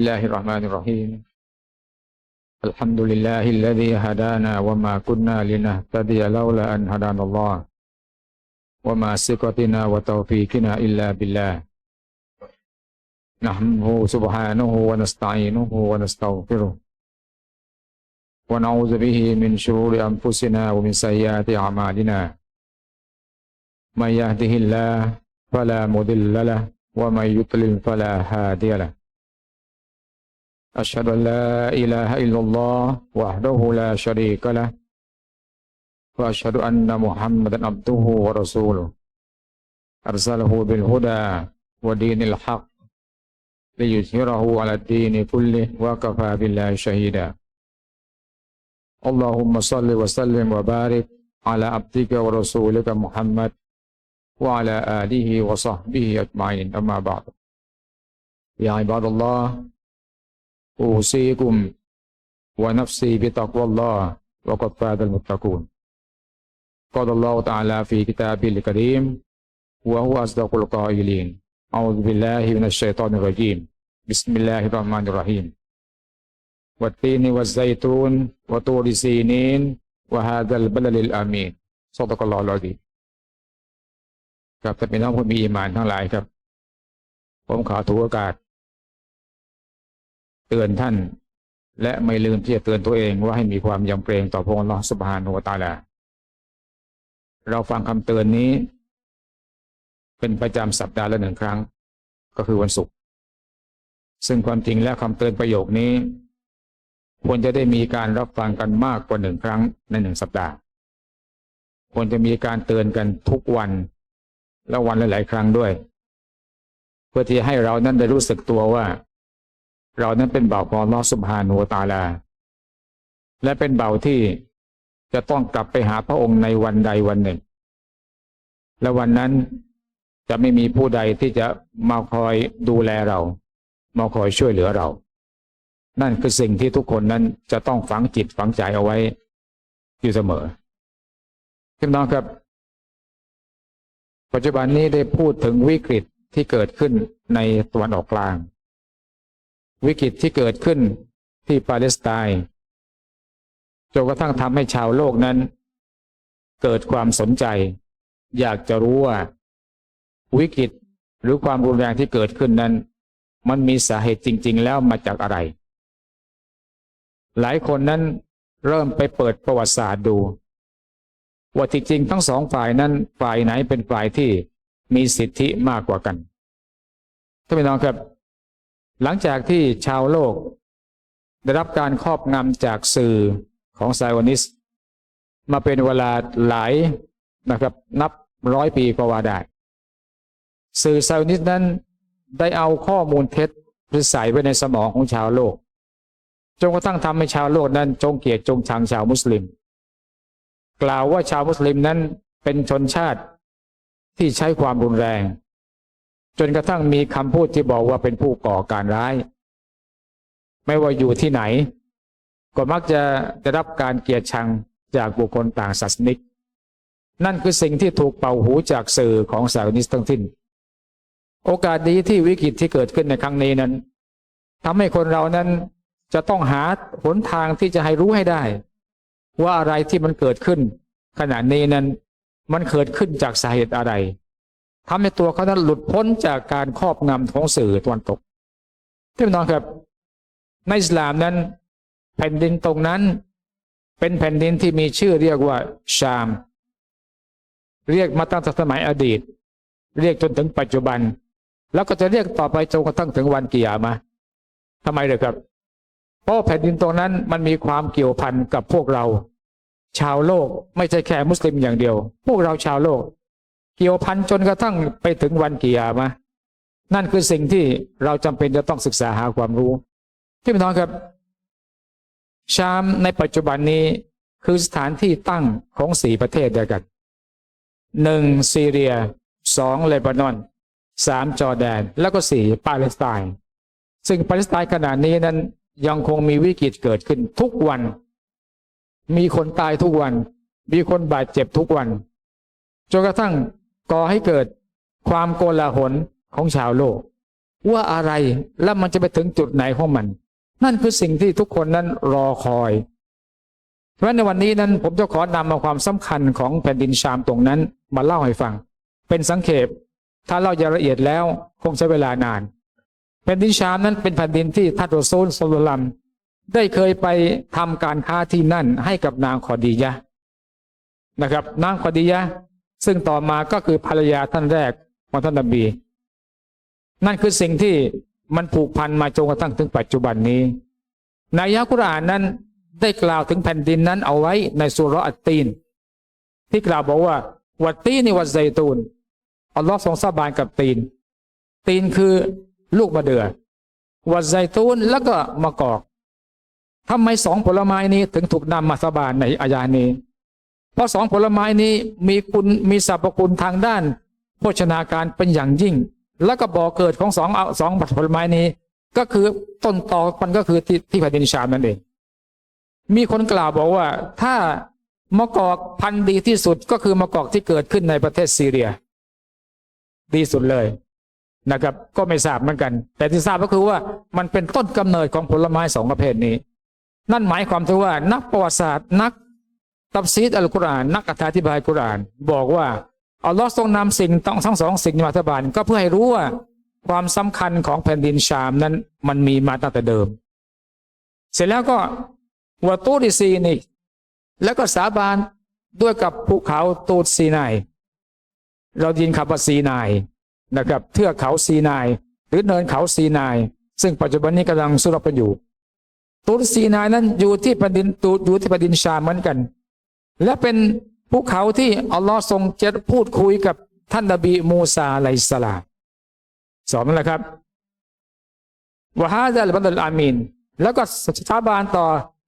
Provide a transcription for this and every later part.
الله الرحمن الرحيم الحمد لله الذي هدانا وما كنا لنهتدي لولا أن هدانا الله وما ثقتنا وتوفيقنا إلا بالله نحمده سبحانه ونستعينه ونستغفره ونعوذ به من شرور أنفسنا ومن سيئات أعمالنا من يهده الله فلا مضل له ومن يضلل فلا هادي له أشهد أن لا إله إلا الله وحده لا شريك له وأشهد أن محمدا عبده ورسوله. أرسله بالهدى ودين الحق ليظهره على الدين كله وكفى بالله شهيدا. اللهم صل وسلم وبارك على عبدك ورسولك محمد وعلى آله وصحبه أجمعين. أما بعد يا عباد الله أوصيكم ونفسي بتقوى الله وقد فاز المتقون قال الله تعالى في كتابه الكريم وهو أصدق القائلين أعوذ بالله من الشيطان الرجيم بسم الله الرحمن الرحيم والتين والزيتون وطور سينين وهذا البلد الأمين صدق الله العظيم ครับท่านพี่น้องผู้มีอีหมานทั้งหลายครับ ผมขอถือโอกาส เตือนท่าน และไม่ลืมที่จะเตือนตัวเองว่าให้มีความยำเกรงต่อพระองค์ลอสุบฮานุวตาลาเราฟังคำเตือนนี้ เป็นประจำสัปดาห์ละหนึ่งครั้ง ก็คือวันศุกร์ซึ่งความจริงแล้วคำเตือนประโยคนี้ ควรจะได้มีการรับฟังกันมากกว่าหนึ่งครั้งในหนึ่งสัปดาห์ควรจะมีการเตือนกันทุกวัน และวันหลาย ๆ ครั้งด้วย เพื่อที่ให้เรานั้นได้รู้สึกตัวว่า เรานั้นเป็นเบาของลอสุบฮานูตาลา และเป็นเบาที่จะต้องกลับไปหาพระองค์ในวันใดวันหนึ่ง และวันนั้นจะไม่มีผู้ใดที่จะมาคอยดูแลเรา มาคอยช่วยเหลือเรา นั่นคือสิ่งที่ทุกคนนั้นจะต้องฝังจิตฝังใจเอาไว้ อยู่เสมอพี่น้องครับ ปัจจุบันนี้ได้พูดถึงวิกฤตที่เกิดขึ้นในตะวันออกกลาง วิกฤตที่เกิดขึ้นที่ปาเลสไตน์จนกระทั่งทำให้ชาวโลกนั้น เกิดความสนใจ อยากจะรู้ว่า วิกฤตหรือความรุนแรงที่เกิดขึ้นนั้น มันมีสาเหตุจริง ๆ แล้วมาจากอะไร หลายคนนั้นเริ่มไปเปิดประวัติศาสตร์ดู ว่าจริงๆทั้งสองฝ่ายนั้นฝ่ายไหนเป็นฝ่ายที่มีสิทธิมากกว่ากันท่านพี่น้องครับ หลังจากที่ชาวโลก ได้รับการครอบงำจากสื่อของไซวอนิส มาเป็นเวลาหลายนะครับ นับร้อยปีก็ว่าได้ สื่อไซวอนิสนั้นได้เอาข้อมูลเท็จไปใส่ไว้ในสมองของชาวโลก จนกระทั่งทำให้ชาวโลกนั้นจงเกลียดจงชังชาวมุสลิม กล่าวว่าชาวมุสลิมนั้นเป็นชนชาติที่ใช้ความรุนแรง จนกระทั่งมีคำพูดที่บอกว่าเป็นผู้ก่อการร้าย ไม่ว่าอยู่ที่ไหน ก็มักจะได้รับการเกลียดชังจากบุคคลต่างศาสนิก นั่นคือสิ่งที่ถูกเป่าหูจากสื่อของสาวนิสทั้งสิ้นโอกาสดีที่วิกฤตที่เกิดขึ้นในครั้งนี้นั้นทำให้คนเรานั้นจะต้องหาหนทางที่จะให้รู้ให้ได้ ว่าอะไรที่มันเกิดขึ้น ขณะนี้นั้นมันเกิดขึ้นจากสาเหตุอะไร ทำให้ตัวเขานั้นหลุดพ้นจากการครอบงำของสื่อตะวันตกท่านน้องครับ ในอิสลามนั้น แผ่นดินตรงนั้น เป็นแผ่นดินที่มีชื่อเรียกว่าชาม เรียกมาตั้งแต่สมัยอดีต เรียกจนถึงปัจจุบัน แล้วก็จะเรียกต่อไปจนกระทั่งถึงวันกิยามะทำไมเลยครับ เพราะแผ่นดินตรงนั้นมันมีความเกี่ยวพันกับพวกเรา ชาวโลกไม่ใช่แค่มุสลิมอย่างเดียว พวกเราชาวโลก เกี่ยวพันจนกระทั่งไปถึงวันกิยามะนั่นคือสิ่งที่เราจำเป็นจะต้องศึกษาหาความรู้ ที่พี่น้องครับ ชามในปัจจุบันนี้คือสถานที่ตั้งของสี่ประเทศเดียวกันหนึ่งซีเรียสองเลบานอนสามจอร์แดน แล้วก็สี่ปาเลสไตน์ซึ่งปาเลสไตน์ขณะนี้นั้นยังคงมีวิกฤตเกิดขึ้นทุกวัน มีคนตายทุกวัน มีคนบาดเจ็บทุกวันจนกระทั่ง ก่อให้เกิดความโกลาหลของชาวโลก ว่าอะไรแล้วมันจะไปถึงจุดไหนของมัน นั่นคือสิ่งที่ทุกคนนั้นรอคอย เพราะในวันนี้นั้นผมจะขอนำมาความสำคัญของแผ่นดินชามตรงนั้นมาเล่าให้ฟัง เป็นสังเขปถ้าเล่าอย่างละเอียดแล้วคงใช้เวลานาน แผ่นดินชามนั้นเป็นแผ่นดินที่ท่านรอซูลสุลลัมได้เคยไปทำการค้าที่นั่นให้กับนางขอดียะนะครับ นางขอดียะ ซึ่งต่อมาก็คือภรรยาท่านแรกของท่านนบี นั่นคือสิ่งที่มันผูกพันมาจนกระทั่งถึงปัจจุบันนี้ในอักุรอานนั้นได้กล่าวถึงแผ่นดินนั้นเอาไว้ในสุรอัตตีน ที่กล่าวบอกว่า วัตตีนีวัดไซตูนอัลลอฮ์ทรงสาบานกับตีน ตีนคือลูกมะเดือ่อวัดไซตูนแล้วก็มะกอกทำไมสองผลไม้นี้ถึงถูกนำมาสาบานในอายานี้ ราะสองผลไม้นี้มีคุณมีสรรพคุณทางด้าน โภชนาการเป็นอย่างยิ่ง แล้วก็บ่อเกิดของสองเอาสองผลไม้นี้ ก็คือต้นตอมันก็คือที่ที่แผ่นดินชามนั่นเอง มีคนกล่าวบอกว่า ถ้ามะกอกพันธุ์ดีที่สุดก็คือมะกอกที่เกิดขึ้นในประเทศซีเรีย ดีสุดเลยนะครับ ก็ไม่ทราบเหมือนกัน แต่ที่ทราบก็คือว่ามันเป็นต้นกำเนิดของผลไม้สองประเภทนี้ นั่นหมายความถึงว่านักประวัติศาสตร์นัก ตับซีดอัลกุรอานนักอธิบายกุรอาน บอกว่าอัลลอฮ์ทรงนำสิ่งต้องทั้งสองสิ่งมาอธิบายก็เพื่อให้รู้ว่า ความสำคัญของแผ่นดินชามนั้น มันมีมาตั้งแต่เดิม เสร็จแล้วก็วัตูดิซีนี่แล้วก็สาบานด้วยกับภูเขาตูดซีนายเรายินคำว่าซีนายนะครับเทือกเขาซีนายหรือเนินเขาซีนาย ซึ่งปัจจุบันนี้กำลังสุรบกันอยู่ตูดซีนายนั้นอยู่ที่แผ่นดินตูดอยู่ที่แผ่นดินชามเหมือนกัน และเป็นภูเขาที่อัลลอฮ์ทรงจะพูดคุยกับท่านนบีมูซาอะลัยฮิสลามสอนนั่นแหละครับวะฮาดะลบัลอามีนแล้วก็สาบานต่อ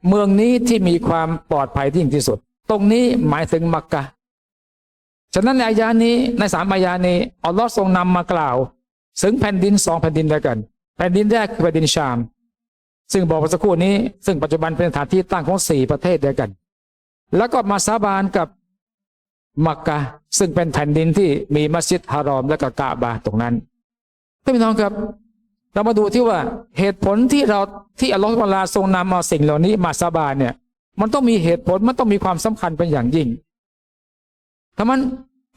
เมืองนี้ที่มีความปลอดภัยที่ยิ่งที่สุด ตรงนี้หมายถึงมักกะฉะนั้นในอายานี้ในสามอายานี้อัลลอฮ์ทรงนำมากล่าวถึงแผ่นดินสองแผ่นดินด้วยกัน แผ่นดินแรกคือแผ่นดินชาม ซึ่งบอกเมื่อสักครู่นี้ ซึ่งปัจจุบันเป็นสถานที่ตั้งของสี่ประเทศด้วยกัน แล้วก็มาสาบานกับมักกะซึ่งเป็นแผ่นดินที่มีมัสยิดฮารอมและก็กะบาตรงนั้นท่านพี่น้องครับ เรามาดูที่ว่าเหตุผลที่เราที่อัลลอฮฺลาทรงนำเอาสิ่งเหล่านี้มาสาบานเนี่ย มันต้องมีเหตุผลมันต้องมีความสำคัญเป็นอย่างยิ่งถ้ามัน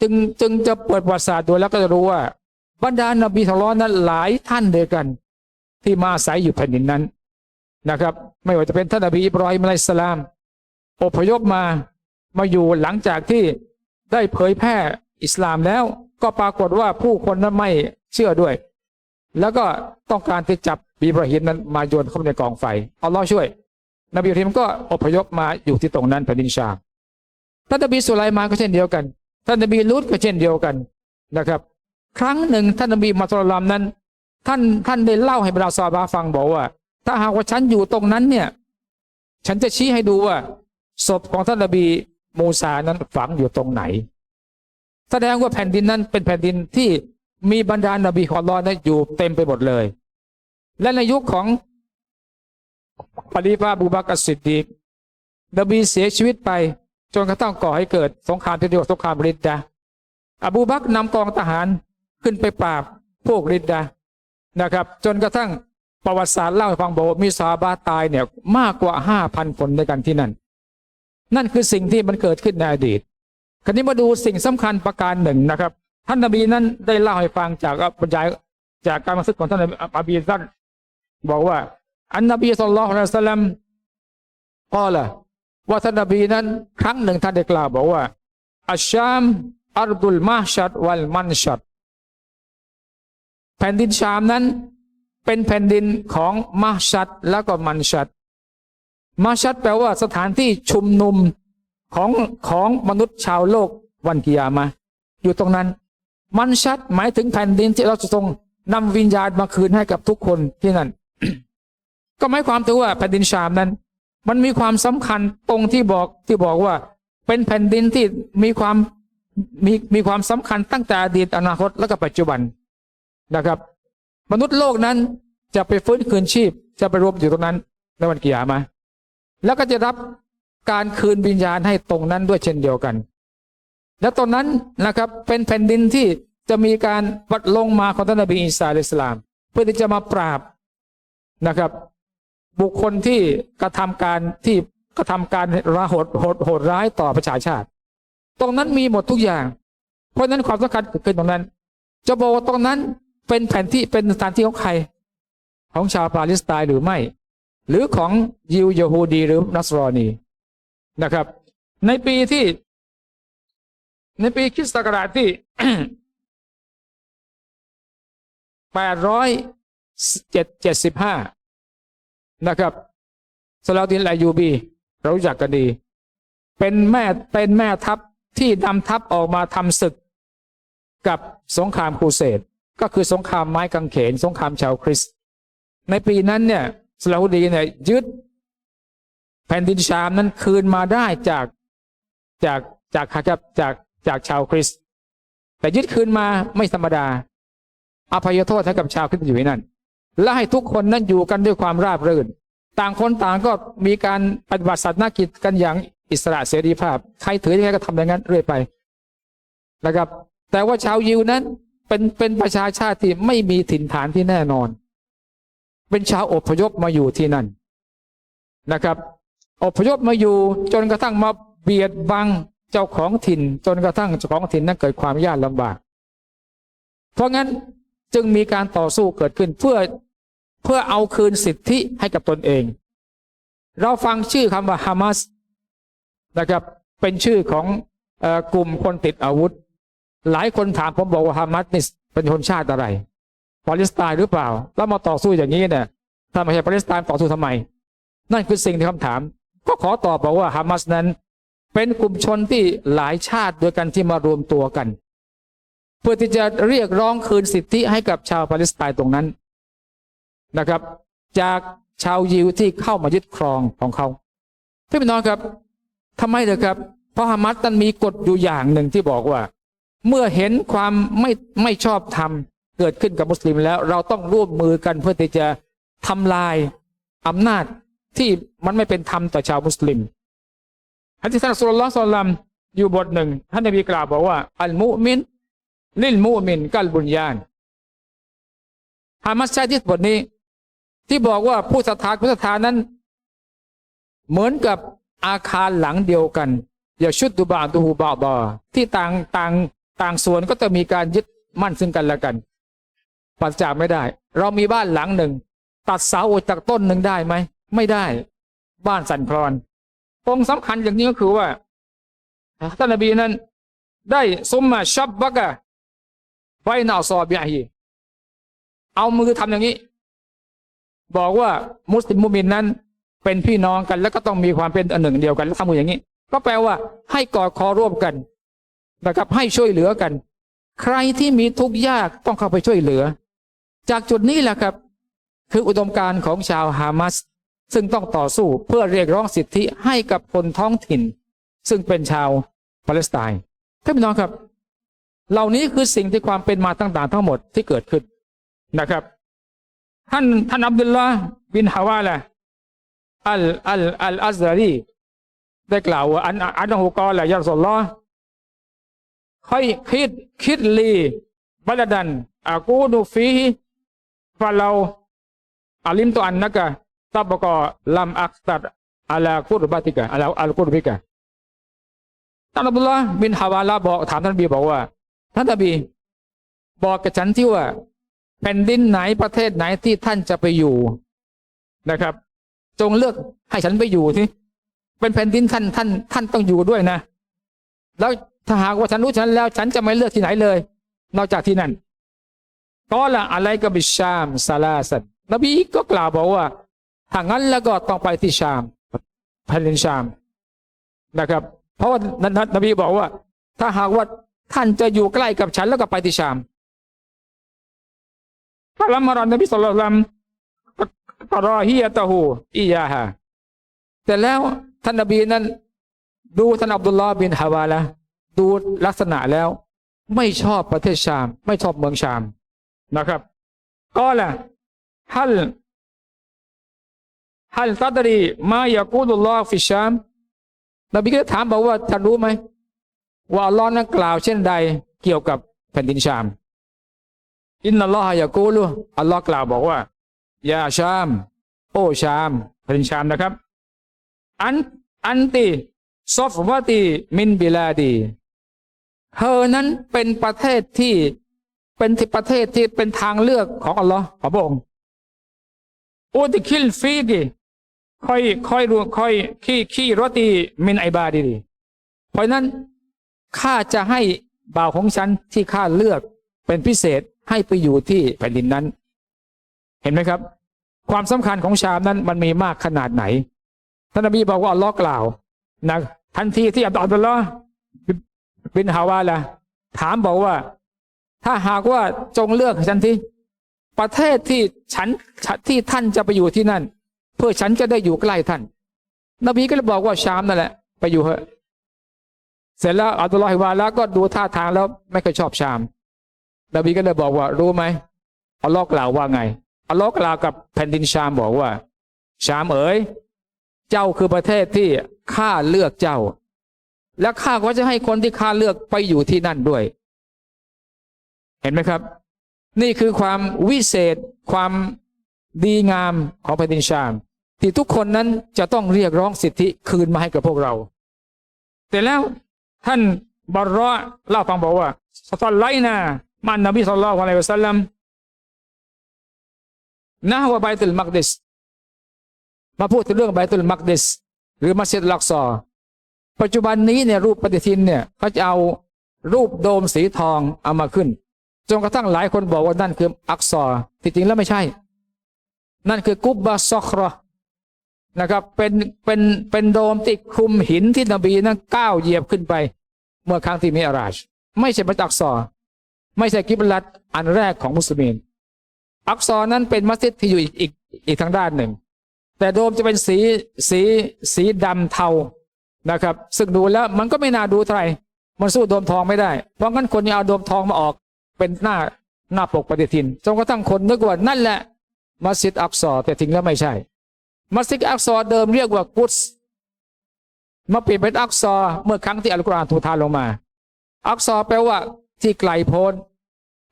จึงจึงจะเปิดประวัติศาสตร์ดูแล้วก็จะรู้ว่า บรรดานบีทะเลาะนั้นหลายท่านเดียวกัน ที่มาอาศัยอยู่แผ่นดินนั้นนะครับ ไม่ว่าจะเป็นท่านนบีอิบรอฮิมอะลัยฮิสสลาม อพยพมามาอยู่หลังจากที่ได้เผยแพร่อิสลามแล้วก็ปรากฏว่าผู้คนนั้นไม่เชื่อด้วย แล้วก็ต้องการที่จับบีบราฮิมนั้นมาโยนเข้าในกองไฟอัลลอฮ์ช่วย นบีอิบราฮิมก็อพยพมาอยู่ที่ตรงนั้นแผ่นดินชาท่านนบีสุไลมานก็เช่นเดียวกันท่านนบีลูตก็เช่นเดียวกันนะครับ ครั้งหนึ่งท่านนบีมาตุลลามนั้น ท่านท่านได้เล่าให้บรรดาซาบาฟังบอกว่า ถ้าหากว่าฉันอยู่ตรงนั้นเนี่ย ฉันจะชี้ให้ดูว่า ศพของท่านนบีมูซานั้นฝังอยู่ตรงไหน แสดงว่าแผ่นดินนั้นเป็นแผ่นดินที่มีบรรดานบีของลอนั้นอยู่เต็มไปหมดเลย และในยุคของปลีฟาบูบักอัสิดดีนบีเสียชีวิตไป จนกระทั่งก่อให้เกิดสงครามที่เรียกว่าสงครามริดดาอบูบักนำกองทหารขึ้นไปปราบพวกริดดานะครับ จนกระทั่งประวัติศาสตร์เล่าให้ฟังบอกว่ามีซาบาตายเนี่ยมากกว่าห้าพันคนในกันที่นั่น นั่นคือสิ่งที่มันเกิดขึ้นในอดีต คราวนี้มาดูสิ่งสำคัญประการหนึ่งนะครับ ท่านนบีนั้นได้เล่าให้ฟังจากบรรยายจากการมาซึกของท่านนบีท่านบอกว่า อันนบีสุลต่านสัลลัมก็ละว่าท่านนบีนั้นครั้งหนึ่งท่านได้กล่าวบอกว่าอัชชามอัรดุลมาชัดวัลมันชัดแผ่นดินชามนั้นเป็นแผ่นดินของมาชัดแล้วก็มันชัด มาชัดแปลว่าสถานที่ชุมนุมของของมนุษย์ชาวโลกวันกิยามา อยู่ตรงนั้น มันชัดหมายถึงแผ่นดินที่เราจะทรงนำวิญญาณมาคืนให้กับทุกคนที่นั่น ก็หมายความถึงว่าแผ่นดินชามนั้น มันมีความสำคัญตรงที่บอกที่บอกว่า เป็นแผ่นดินที่มีความมีมีความสำคัญตั้งแต่อดีตอนาคตและก็ปัจจุบันนะครับ มนุษย์โลกนั้นจะไปฟื้นคืนชีพ จะไปรวมอยู่ตรงนั้นในวันกิยามา แล้วก็จะรับการคืนวิญญาณให้ตรงนั้นด้วยเช่นเดียวกัน และตรงนั้นนะครับเป็นแผ่นดินที่จะมีการปัดลงมาของท่านนบีอิสาอิสลาม เพื่อที่จะมาปราบนะครับ บุคคลที่กระทำการที่กระทำการระหดโหดโหดร้ายต่อประชาชาติ ตรงนั้นมีหมดทุกอย่าง เพราะฉะนั้นความสำคัญเกิดขึ้นตรงนั้น จะบอกว่าตรงนั้นเป็นแผนที่เป็นสถานที่ของใคร ของชาวปาเลสไตน์หรือไม่ หรือของยิวเยฮูดี หรือนัสรอนีนะครับ ในปีที่ ในปีคริสตศักราชที่แปดร้อยเจ็ดเจ็ดสิบห้านะครับสลาดินไลยูบี เรารู้จักกันดี เป็นแม่เป็นแม่ทัพที่นำทัพออกมาทำศึกกับสงครามครูเสดก็คือสงครามไม้กางเขน สงครามชาวคริสต์ในปีนั้นเนี่ย สลาดีเนี่ยยึดแผ่นดินชามนั้นคืนมาได้จากจากจากครับจากจากชาวคริสต์แต่ยึดคืนมาไม่ธรรมดา อภัยโทษให้กับชาวคริสต์อยู่ที่นั่นและให้ทุกคนนั้นอยู่กันด้วยความราบรื่น ต่างคนต่างก็มีการปฏิบัติศาสนกิจกันอย่างอิสระเสรีภาพ ใครถือยังไงก็ทำอย่างนั้นเรื่อยไปนะครับ แต่ว่าชาวยิวนั้นเป็นเป็นประชาชาติที่ไม่มีถิ่นฐานที่แน่นอน เป็นชาวอพยพมาอยู่ที่นั่นนะครับอพยพมาอยู่จนกระทั่งมาเบียดบังเจ้าของถิ่น จนกระทั่งเจ้าของถิ่นนั้นเกิดความยากลำบาก เพราะงั้นจึงมีการต่อสู้เกิดขึ้นเพื่อเพื่อเอาคืนสิทธิให้กับตนเอง เราฟังชื่อคำว่าฮามาสนะครับเป็นชื่อของอกลุ่มคนติดอาวุธ หลายคนถามผมบอกว่าฮามาสนี่เป็นชนชาติอะไร ปาเลสไตน์หรือเปล่า แล้วมาต่อสู้อย่างนี้เนี่ยถ้าไม่ใช่ปาเลสไตน์ต่อสู้ทำไม นั่นคือสิ่งที่คำถาม ก็ขอตอบบอกว่าฮามาสนั้น เป็นกลุ่มชนที่หลายชาติด้วยกันที่มารวมตัวกัน เพื่อที่จะเรียกร้องคืนสิทธิให้กับชาวปาเลสไตน์ตรงนั้นนะครับ จากชาวยิวที่เข้ามายึดครองของเขาพี่น้องครับทำไมเลยครับเพราะฮามัสนั้นมีกฎอยู่อย่างหนึ่งที่บอกว่า เมื่อเห็นความไม่ไม่ชอบธรรม เกิดขึ้นกับมุสลิมแล้ว เราต้องร่วมมือกันเพื่อที่จะทำลายอำนาจที่มันไม่เป็นธรรมต่อชาวมุสลิมฮะที่ท่านสุลต่านสัลลัมอยู่บทหนึ่งท่านนบีกล่าวบอกว่า อัลมุมินลิลมุมินกัลบุญญานฮามัสช้ที่บทนี้ ที่บอกว่าผู้ศรัทธาผู้ศรัทธานั้น เหมือนกับอาคารหลังเดียวกันอย่าชุดดูบาตูบาบอที่ต่างต่างต่างส่วนก็จะมีการยึดมั่นซึ่งกันและกัน ปัจจากไม่ได้ เรามีบ้านหลังหนึ่ง ตัดเสาออกจากต้นหนึ่งได้ไหม ไม่ได้ บ้านสั่นคลอนองค์สำคัญอย่างนี้ก็คือว่าท่านนบีนั้น ได้ซุมมาชับบักะไว้หนาซอบิฮีเอามือทำอย่างนี้ บอกว่ามุสลิมมุมินนั้น เป็นพี่น้องกัน แล้วก็ต้องมีความเป็นอันหนึ่งเดียวกันแล้วทำมืออย่างนี้ ก็แปลว่า ให้กอดคอร่วมกันนะครับให้ช่วยเหลือกัน ใครที่มีทุกข์ยากต้องเข้าไปช่วยเหลือ จากจุดนี้แหละครับ คืออุดมการณ์ของชาวฮามาสซึ่งต้องต่อสู้เพื่อเรียกร้องสิทธิให้กับคนท้องถิ่น ซึ่งเป็นชาวปาเลสไตน์ท่านพี่น้องครับ เหล่านี้คือสิ่งที่ความเป็นมาต่างๆทั้งหมดที่เกิดขึ้นนะครับ ท่านท่านอับดุลลาห์บินฮาวาละอัลอัลอัลอัซารีได้กล่าวว่าอันอันฮุกอละยาสุลลอค่อยคิดคิดลีบัลดันอากูดูฟี ฟาเราอาลิมตัวอันนักะตับก็ลัมอักตัดอัลากุรบาติกะอัลาอัลกุรบิกะท่านอับดุลลาห์บินฮาวาลาบอกถามท่านบีบอกว่า ท่านนบีบอกกับฉันที่ว่า แผ่นดินไหนประเทศไหนที่ท่านจะไปอยู่นะครับ จงเลือกให้ฉันไปอยู่ที่เป็นแผ่นดินท่านท่าน ท่านต้องอยู่ด้วยนะ แล้วถ้าหากว่าฉันรู้ฉันแล้ว ฉันจะไม่เลือกที่ไหนเลย นอกจากที่นั่น ก็ละอะไรก็บิชามซาลาสันนบีก็กล่าวบอกว่าถ้างั้นแล้วก็ต้องไปที่ชามแผ่นดินชามนะครับ เพราะว่านบีบอกว่า ถ้าหากว่าท่านจะอยู่ใกล้กับฉันแล้วก็ไปที่ชามพระละมารอนนบีสุลต่านกรอฮียตะหูอียาฮะแต่แล้วท่านนบีนั้น ดูท่านอับดุลลอฮ์บินฮาวาละดูลักษณะแล้ว ไม่ชอบประเทศชาม ไม่ชอบเมืองชาม นะครับก็ละฮัลฮัลตัดรีมายากูดุลลอฮฟิชามนบีก็ถามบอกว่าท่านรู้ไหมว่าอัลลอฮ์นั้นกล่าวเช่นใดเกี่ยวกับแผ่นดินชาม อินนัลลอฮะยะกูลุอัลลอฮ์กล่าวบอกว่ายาชาม โอชามเป็นชามนะครับ อันอันติซอฟวาตีมินบิลาดีเธอนั้นเป็นประเทศที่ เป็นที่ประเทศที่เป็นทางเลือกของอัลลอฮ์ของพระองค์อุติคิลฟีกีค่อยค่อยรวค่อยขี้ขี้รตีมินไอบาดีดีเพราะนั้นข้าจะให้บ่าวของฉันที่ข้าเลือกเป็นพิเศษให้ไปอยู่ที่แผ่นดินนั้น เห็นไหมครับ ความสำคัญของชามนั้นมันมีมากขนาดไหนท่านนบีบอกว่าอัลลอฮ์กล่าวนะทันทีที่อับดุลลอฮ์บินฮาวาละถามบอกว่า ถ้าหากว่าจงเลือกฉันที่ประเทศที่ฉันที่ท่านจะไปอยู่ที่นั่น เพื่อฉันจะได้อยู่ใกล้ท่าน นบีก็เลยบอกว่าชามนั่นแหละ ไปอยู่เถอะเสร็จแล้วอับดุลลอฮ์วาละก็ดูท่าทางแล้วไม่เคยชอบชาม นบีก็เลยบอกว่ารู้ไหมอัลลอฮ์กล่าวว่าไงอัลลอฮ์กล่าวกับแผ่นดินชามบอกว่า ชามเอ๋ยเจ้าคือประเทศที่ข้าเลือกเจ้า และข้าก็จะให้คนที่ข้าเลือกไปอยู่ที่นั่นด้วย เห็นไหมครับ นี่คือความวิเศษ ความดีงามของแผ่นดินชาม ที่ทุกคนนั้นจะต้องเรียกร้องสิทธิคืนมาให้กับพวกเรา แต่แล้วท่านบารอเล่าฟังบอกว่าสตอลไลนามันนบีสุลต่านอะลัยวะสัลลัมนะฮวะไบตุลมักดิสมาพูดถึงเรื่องไบตุลมักดิสหรือมัสยิดลักซอปัจจุบันนี้เนี่ยรูปปฏิทินเนี่ยเขาจะเอารูปโดมสีทองเอามาขึ้น จนกระทั่งหลายคนบอกว่านั่นคืออักซอที่จริงแล้วไม่ใช่ นั่นคือกุบบาซอกรอนะครับ เป็นเป็นเป็นโดมที่คลุมหินที่นบีนั้นก้าวเหยียบขึ้นไป เมื่อครั้งที่มีอาราช ไม่ใช่มัสยิดอักซอไม่ใช่กิบลัดอันแรกของมุสลิมอักซอนั้นเป็นมัสยิดที่อยู่อีกอีกอีกทางด้านหนึ่ง แต่โดมจะเป็นสีสีสีดำเทานะครับ ซึ่งดูแล้วมันก็ไม่น่าดูเท่าไหร่มันสู้โดมทองไม่ได้ เพราะงั้นคนยังเอาโดมทองมาออก เป็นหน้าหน้าปกปฏิทินจนกระทั่งคนนึกว่านั่นแหละ มัสยิดอักซอแต่ถึงแล้วไม่ใช่ มัสยิดอักซอเดิมเรียกว่ากุสมาเปลี่ยนเป็นอักซอเมื่อครั้งที่อัลกุรอานถูกทานลงมา อักซอแปลว่าที่ไกลโพ้น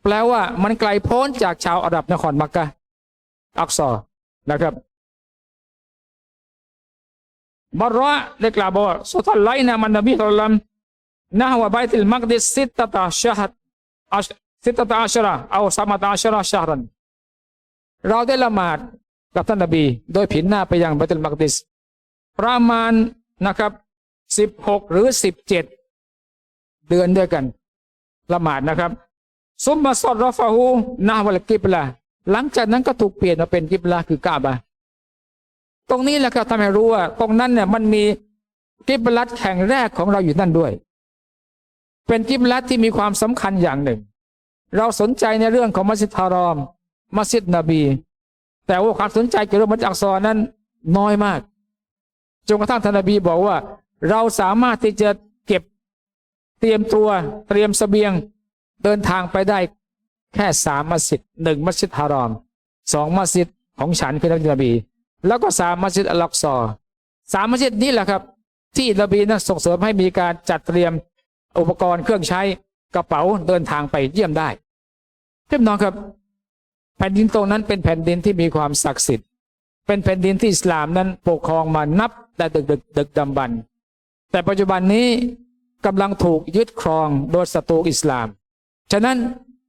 แปลว่ามันไกลโพ้นจากชาวอาหรับนครมักกะอักซอนะครับบารอได้กล่าวบอกว่าสุทัลไลนะมันนบีสุลตัมนะฮวะไบติลมักดิสสิตตะชาฮัด สิตตะอัชระเอาสามตะอัชระชารัน เราได้ละหมาดกับท่านนบี โดยผินหน้าไปยังไบติลมักดิส ประมาณนะครับสิบหกหรือสิบเจ็ดเดือนด้วยกัน ละหมาดนะครับ ซุมมาซอดรอฟาหูนาวัลกิบลาหลังจากนั้นก็ถูกเปลี่ยนมาเป็นกิบลาคือกาบาตรงนี้แหละครับทำให้รู้ว่า ตรงนั้นเนี่ยมันมีกิบลัดแข่งแรกของเราอยู่นั่นด้วย เป็นกิบลัดที่มีความสำคัญอย่างหนึ่ง เราสนใจในเรื่องของมัสยิดฮารอม มัสยิดนบี แต่ว่าความสนใจเกี่ยวกับมัสยิดอักซอนั้นน้อยมาก จนกระทั่งท่านนบีบอกว่า เราสามารถที่จะเก็บเตรียมตัวเตรียมสเสบียงเดินทางไปได้แค่สามมัสยิดหนึ่งมัสยิดฮารอมสองมัสยิดของฉันคือท่านนบี แล้วก็สามมัสยิดอัลลักซอสามมัสยิดนี้แหละครับ ที่นบีนั้นส่งเสริมให้มีการจัดเตรียมอุปกรณ์เครื่องใช้กระเป๋าเดินทางไปเยี่ยมได้ พี่น้องครับ แผ่นดินตรงนั้นเป็นแผ่นดินที่มีความศักดิ์สิทธิ์ เป็นแผ่นดินที่อิสลามนั้นปกครองมานับแต่ดึกดึกดึกดำบรรแต่ปัจจุบันนี้กำลังถูกยึดครองโดยศัตรูอิสลาม ฉะนั้น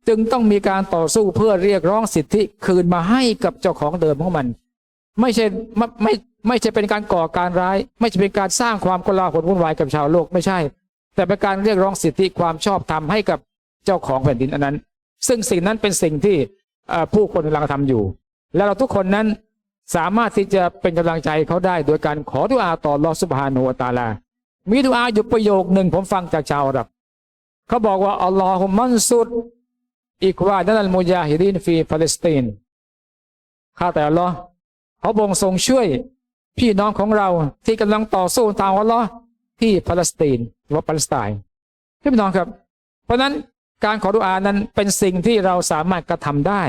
จึงต้องมีการต่อสู้เพื่อเรียกร้องสิทธิคืนมาให้กับเจ้าของเดิมของมัน ไม่ใช่ไม่ไม่ไม่ใช่เป็นการก่อการร้าย ไม่ใช่เป็นการสร้างความกลาหลวุ่นวายกับชาวโลกไม่ใช่ แต่เป็นการเรียกร้องสิทธิความชอบธรรมให้กับเจ้าของแผ่นดินอันนั้น ซึ่งสิ่งนั้นเป็นสิ่งที่ผู้คนกำลังทำอยู่ และเราทุกคนนั้นสามารถที่จะเป็นกำลังใจเขาได้ โดยการขอดุอาต่อลอสุบฮานูอัตาลา มีดุอาอยู่ประโยคหนึ่งผมฟังจากชาวอาหรับเขาบอกว่าอัลลอฮุมันสุดอิกวาดันัลมุยาฮิดินฟีฟาเลสไตน์ข้าแต่อัลลอฮ์เขาบงทรงช่วยพี่น้องของเราที่กำลังต่อสู้ตามอัลลอฮ์ที่ฟาเลสไตน์หรือปาเลสไตน์พี่น้องครับ เพราะนั้น การขอดุอานั้นเป็นสิ่งที่เราสามารถกระทำได้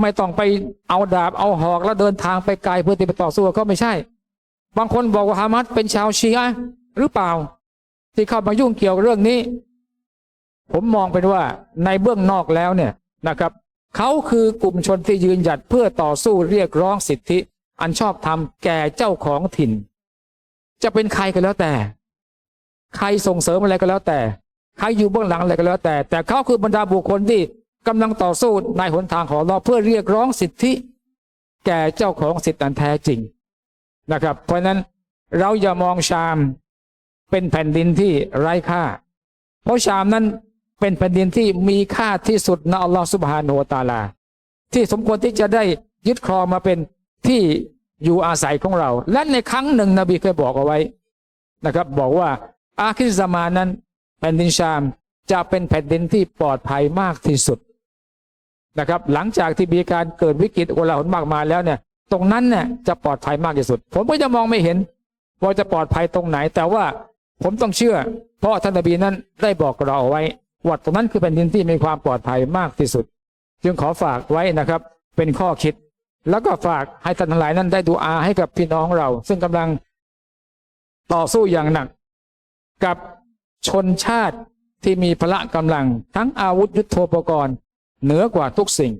ไม่ต้องไปเอาดาบเอาหอกแล้วเดินทางไปไกลเพื่อที่ไปต่อสู้ก็ไม่ใช่ บางคนบอกว่าฮามัดเป็นชาวชีอะหรือเปล่า ที่เข้ามายุ่งเกี่ยวกับเรื่องนี้ ผมมองเป็นว่าในเบื้องนอกแล้วเนี่ยนะครับเขาคือกลุ่มชนที่ยืนหยัดเพื่อต่อสู้เรียกร้องสิทธิ อันชอบธรรมแก่เจ้าของถิ่น จะเป็นใครก็แล้วแต่ ใครส่งเสริมอะไรก็แล้วแต่ ใครอยู่เบื้องหลังอะไรก็แล้ว แต่ แต่เขาคือบรรดาบุคคลที่กำลังต่อสู้ในหนทางของเราเพื่อเรียกร้องสิทธิ แก่เจ้าของสิทธิอันแท้จริงนะครับ เพราะนั้นเราอย่ามองชามเป็นแผ่นดินที่ไร้ค่า เพราะชามนั้นเป็นแผ่นดินที่มีค่าที่สุดในอัลลอฮฺสุบฮานุวะตาลา ที่สมควรที่จะได้ยึดครองมาเป็นที่อยู่อาศัยของเรา และในครั้งหนึ่งนบีเคยบอกเอาไว้นะครับ บอกว่าอาคิรซามานั้น แผ่นดินชามจะเป็นแผ่นดินที่ปลอดภัยมากที่สุดนะครับ หลังจากที่มีการเกิดวิกฤตโอลาหนมากมายแล้วเนี่ย ตรงนั้นเนี่ยจะปลอดภัยมากที่สุด ผมก็จะมองไม่เห็นว่าจะปลอดภัยตรงไหน แต่ว่าผมต้องเชื่อ เพราะท่านนบีนั้นได้บอกเราเอาไว้ว่าตรงนั้นคือแผ่นดินที่มีความปลอดภัยมากที่สุด จึงขอฝากไว้นะครับ เป็นข้อคิด แล้วก็ฝากให้ท่านทั้งหลายนั้นได้ดูอาให้กับพี่น้องเรา ซึ่งกำลังต่อสู้อย่างหนัก กับ ชนชาติที่มีพละกำลังทั้งอาวุธยุโทโธปกรณ์ เหนือกว่าทุกสิ่ง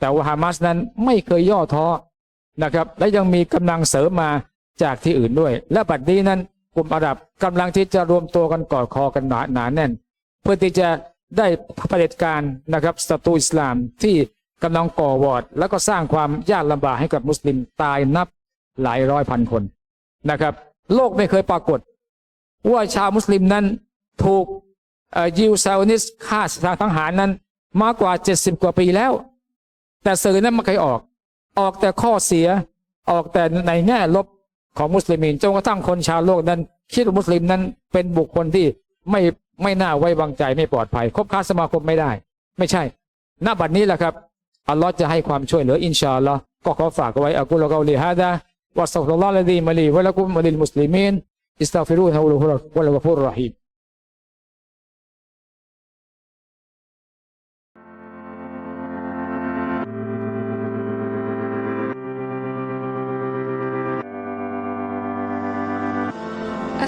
แต่ว่าฮามาสนั้นไม่เคยย่อท้อนะครับ และยังมีกำลังเสริมมาจากที่อื่นด้วย และบัดนี้นั้นกลุ่มอาหรับกำลังที่จะรวมตัวกันกอดคอกันหนาหนาแน่น เพื่อที่จะได้เผด็จการนะครับศัตรูอิสลามที่กำลังก่อวอด แล้วก็สร้างความยากลำบากให้กับมุสลิมตายนับหลายร้อยพันคนนะครับ โลกไม่เคยปรากฏ ว่าชาวมุสลิมนั้น ถูกยิวซาอนิสฆ่าทางทหารนั้น มากกว่า70กว่าปีแล้ว แต่สื่อนั้นไม่เคยออก ออกแต่ข้อเสียออกแต่ในแง่ลบของมุสลิมจนกระทั่งคนชาวโลกนั้น คิดว่ามุสลิมนั้นเป็นบุคคลที่ไม่ไม่น่าไว้วางใจไม่ปลอดภัย คบค้าสมาคมไม่ได้ ไม่ใช่ณบัดนี้แหละครับอัลลอฮ์จะให้ความช่วยเหลืออินชาอัลลอฮ์ก็ขอฝากไว้อักุลกอลีฮะดะวะสัลลัลลอฮุอะลัยฮิมะลีวะละกุมวะลิลมุสลิมีนอิสตัฟิรูฮะวะละฮุรวะละกฟูรรหีม